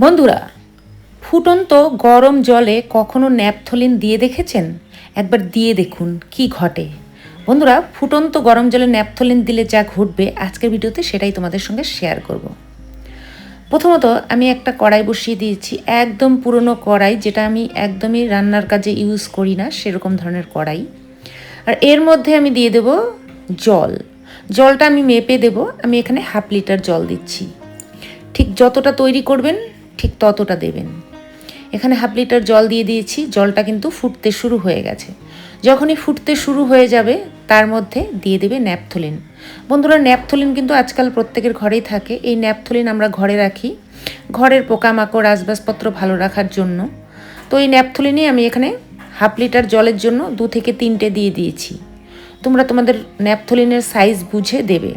বন্ধুরা, ফুটন্ত গরম জলে কখনো ন্যাপথলিন দিয়ে দেখেছেন? একবার দিয়ে দেখুন কি ঘটে। বন্ধুরা, ফুটন্ত গরম জলে ন্যাপথলিন দিলে যা ঘটবে, আজকের ভিডিওতে সেটাই তোমাদের সঙ্গে শেয়ার করব। প্রথমত, আমি একটা কড়াই বসিয়ে দিয়েছি, একদম পুরনো কড়াই, যেটা আমি একদমই রান্নার কাজে ইউজ করি না, সেরকম ধরনের কড়াই। আর এর মধ্যে আমি দিয়ে দেব জল। জলটা আমি মেপে দেব, আমি এখানে হাফ লিটার জল দিচ্ছি। ঠিক যতটা তৈরি করবেন ঠিক ততটা দেবেন। এখানে হাফ লিটার জল দিয়ে দিয়েছি, জলটা কিন্তু ফুটতে শুরু হয়ে গেছে। যখনই ফুটতে শুরু হয়ে যাবে, তার মধ্যে দিয়ে দেবে ন্যাপথলিন। বন্ধুরা, ন্যাপথলিন কিন্তু আজকাল প্রত্যেকের ঘরেই থাকে। এই ন্যাপথলিন আমরা ঘরে রাখি। ঘরের পোকামাকড় আসবাবপত্র ভালো রাখার জন্য। তো এই ন্যাপথলিনই আমি এখানে হাফ লিটার জলের জন্য দু থেকে তিনটে দিয়ে দিয়েছি। তোমরা তোমাদের ন্যাপথলিনের সাইজ বুঝে দেবে।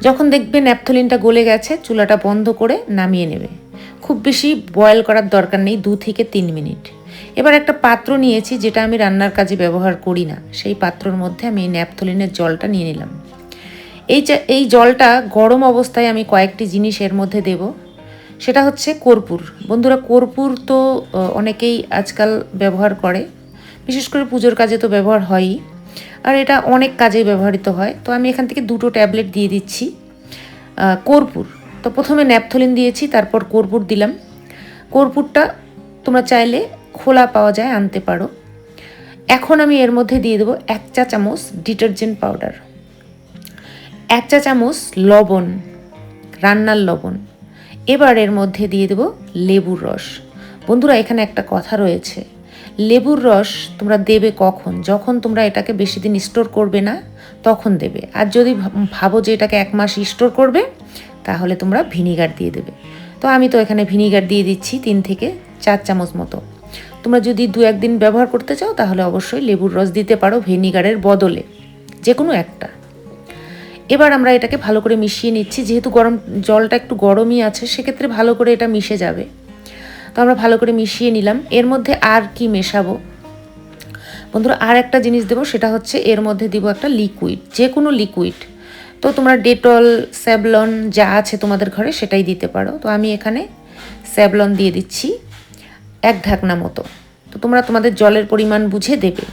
যখন দেখবে ন্যাপথলিনটা গলে গেছে, চুলাটা বন্ধ করে নামিয়ে নেবে। খুব বেশি বয়েল করার দরকার নেই, দু থেকে তিন মিনিট। এবার একটা পাত্র নিয়েছি যেটা আমি রান্নার কাজে ব্যবহার করি না। সেই পাত্রর মধ্যে আমি ন্যাপথলিনের জলটা নিয়ে নিলাম। এই এই জলটা গরম অবস্থায় আমি কয়েকটি জিনিস এর মধ্যে দেব। সেটা হচ্ছে কর্পূর। বন্ধুরা, কর্পূর তো অনেকেই আজকাল ব্যবহার করে। বিশেষ করে পুজোর কাজে তো ব্যবহার হয়ই। আর এটা অনেক কাজে ব্যবহৃত হয়। তো আমি এখান থেকে দুটো ট্যাবলেট দিয়ে দিচ্ছি। কর্পূর। তো প্রথমে ন্যাপথলিন দিয়েছি, তারপর কর্পূর দিলাম। কর্পূরটা তোমরা চাইলে খোলা পাওয়া যায়, আনতে পারো। এখন আমি এর মধ্যে দিয়ে দেবো এক চা চামচ ডিটারজেন্ট পাউডার। এক চা চামচ লবণ, রান্নার লবণ। এবার এর মধ্যে দিয়ে দেবো লেবুর রস। বন্ধুরা, এখানে একটা কথা রয়েছে। লেবুর রস তোমরা দেবে কখন? যখন তোমরা এটাকে বেশি দিন স্টোর করবে না, তখন দেবে। আর যদি ভাব- যে এটাকে এক মাস স্টোর করবে তাহলে তোমরা ভিনিগার দিয়ে দেবে। তো আমি তো এখানে ভিনিগার দিয়ে দিচ্ছি তিন থেকে চার চামচ মতো। তোমরা যদি দু একদিন ব্যবহার করতে চাও, তাহলে অবশ্যই লেবুর রস দিতে পারো ভিনিগারের বদলে যে কোনো একটা। এবার আমরা এটাকে ভালো করে মিশিয়ে নিচ্ছি, যেহেতু গরম, জলটা একটু গরমই আছে, সেক্ষেত্রে ভালো করে এটা মিশে যাবে। তো আমরা ভালো করে মিশিয়ে নিলাম। এর মধ্যে আর কি মেশাবো? বন্ধুরা, আর একটা জিনিস দেবো, সেটা হচ্ছে এর মধ্যে দিব একটা লিকুইড যে কোনো লিকুইড তো তোমরা ডেটল স্যাভলন যা আছে তোমাদের ঘরে সেটাই দিতে পারো। তো আমি এখানে স্যাভলন দিয়ে দিচ্ছি এক ঢাকনা মতো। তো তোমরা তোমাদের জলের পরিমাণ বুঝে দেবে।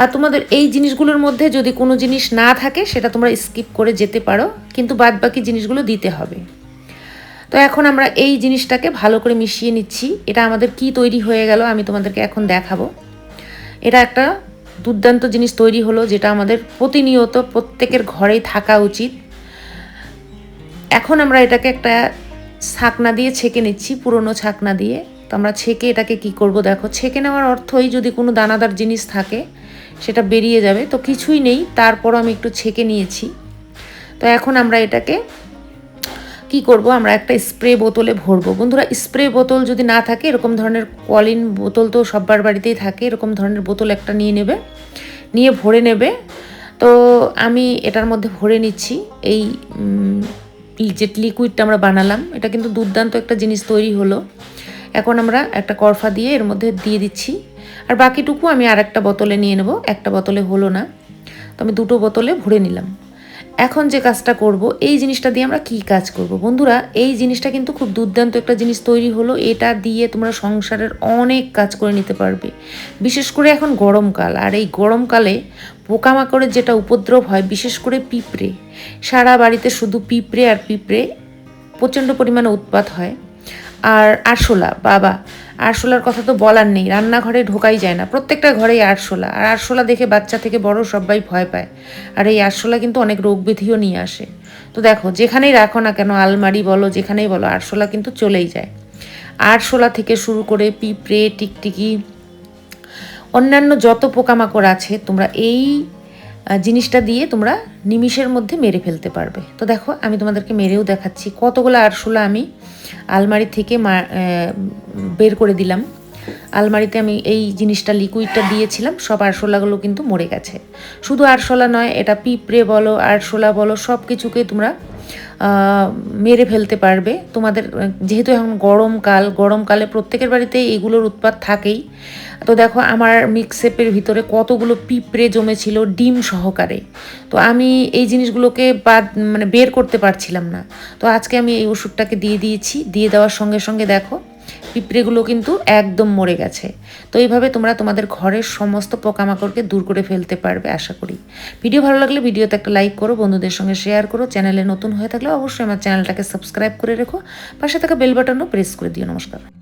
আর তোমাদের এই জিনিসগুলোর মধ্যে যদি কোনো জিনিস না থাকে, সেটা তোমরা স্কিপ করে যেতে পারো, কিন্তু বাদ বাকি জিনিসগুলো দিতে হবে। তো এখন আমরা এই জিনিসটাকে ভালো করে মিশিয়ে নিচ্ছি। এটা আমাদের কি তৈরি হয়ে গেল আমি তোমাদেরকে এখন দেখাবো। এটা একটা দুর্দান্ত জিনিস তৈরি হলো যেটা আমাদের প্রতিনিয়ত প্রত্যেকের ঘরেই থাকা উচিত। এখন আমরা এটাকে একটা ছাকনা দিয়ে ছেঁকে নিচ্ছি, পুরনো ছাকনা দিয়ে। তো আমরা ছেঁকে এটাকে কি করব দেখো, ছেঁকে নেওয়ার অর্থই যদি কোনো দানাদার জিনিস থাকে, সেটা বেরিয়ে যাবে। তো কিছুই নেই, তারপরও আমি একটু ছেঁকে নিয়েছি। তো এখন আমরা এটাকে কি করব? আমরা একটা স্প্রে বোতলে ভরবো। বন্ধুরা স্প্রে বোতল যদি না থাকে, এরকম ধরনের কলিন বোতল তো সবার বাড়িতেই থাকে, এরকম ধরনের বোতল একটা নিয়ে নেবে, নিয়ে ভরে নেবে। তো আমি এটার মধ্যে ভরে নিচ্ছি, এই যে লিকুইডটা আমরা বানালাম, এটা কিন্তু দুর্দান্ত একটা জিনিস তৈরি হলো। এখন আমরা একটা করফা দিয়ে এর মধ্যে দিয়ে দিচ্ছি। আর বাকিটুকু আমি আর একটা বোতলে নিয়ে নেব, একটা বোতলে হলো না। তো আমি দুটো বোতলে ভরে নিলাম। এখন যে কাজটা করব, এই জিনিসটা দিয়ে আমরা কি কাজ করব? বন্ধুরা, এই জিনিসটা কিন্তু খুব দুর্দান্ত একটা জিনিস তৈরি হলো। এটা দিয়ে তোমরা সংসারের অনেক কাজ করে নিতে পারবে। বিশেষ করে এখন গরমকাল, আর এই গরমকালে পোকামাকড়ের যেটা উপদ্রব হয়, বিশেষ করে পিঁপড়ে, সারা বাড়িতে শুধু পিঁপড়ে আর পিঁপড়ে প্রচণ্ড পরিমাণে উৎপাত হয়। আর আরশোলা, বাবা আরশোলার কথা তো বলার নেই, রান্নাঘরে ঢোকাই যায় না। প্রত্যেকটা ঘরেই আরশোলা, আর আরশোলা দেখে বাচ্চা থেকে বড় সবাই ভয় পায়। আর এই আরশোলা কিন্তু অনেক রোগ ব্যাধিও নিয়ে আসে। তো দেখো, যেখানেই রাখো না কেন, আলমারি বলো, যেখানেই বলো, আরশোলা কিন্তু চলেই যায়। আরশোলা থেকে শুরু করে পিঁপড়ে, টিকটিকি, অন্যান্য যত পোকামাকড় আছে, তোমরা এই জিনিসটা দিয়ে তোমরা নিমিষের মধ্যে মেরে ফেলতে পারবে। তো দেখো, আমি তোমাদেরকে মেরেও দেখাচ্ছি। কতগুলো আরশোলা আমি আলমারি থেকে বের করে দিলাম। আলমারিতে আমি এই জিনিসটা লিকুইডটা দিয়েছিলাম, সব আরশোলাগুলো কিন্তু মরে গেছে। শুধু আরশোলা নয়, এটা পিঁপড়ে বলো, আরশোলা বলো, সব কিছুকে তোমরা মেরে ফেলতে পারবে। তোমাদের, যেহেতু এখন গরমকাল, গরমকালে প্রত্যেকের বাড়িতে এগুলোর উৎপাত থাকেই। তো দেখো, আমার মিক্সেপের ভিতরে কতগুলো পিঁপড়ে জমেছিল ডিম সহকারে। তো আমি এই জিনিসগুলোকে বাদ মানে বের করতে পারছিলাম না। তো আজকে আমি এই ওষুধটাকে দিয়ে দিয়েছি, দিয়ে দেওয়ার সঙ্গে সঙ্গে দেখো পিঁপড়েগুলো কিন্তু একদম মরে গেছে। তো এইভাবে তোমরা তোমাদের ঘরের সমস্ত পোকামাকড়কে দূর করে ফেলতে পারবে আশা করি। ভিডিও ভালো লাগলে ভিডিওতে একটা লাইক করো, বন্ধুদের সঙ্গে শেয়ার করো, চ্যানেলে নতুন হয়ে থাকলে অবশ্যই আমার চ্যানেলটাকে সাবস্ক্রাইব করে রেখো, পাশে থাকা বেল বাটনও প্রেস করে দিও। নমস্কার।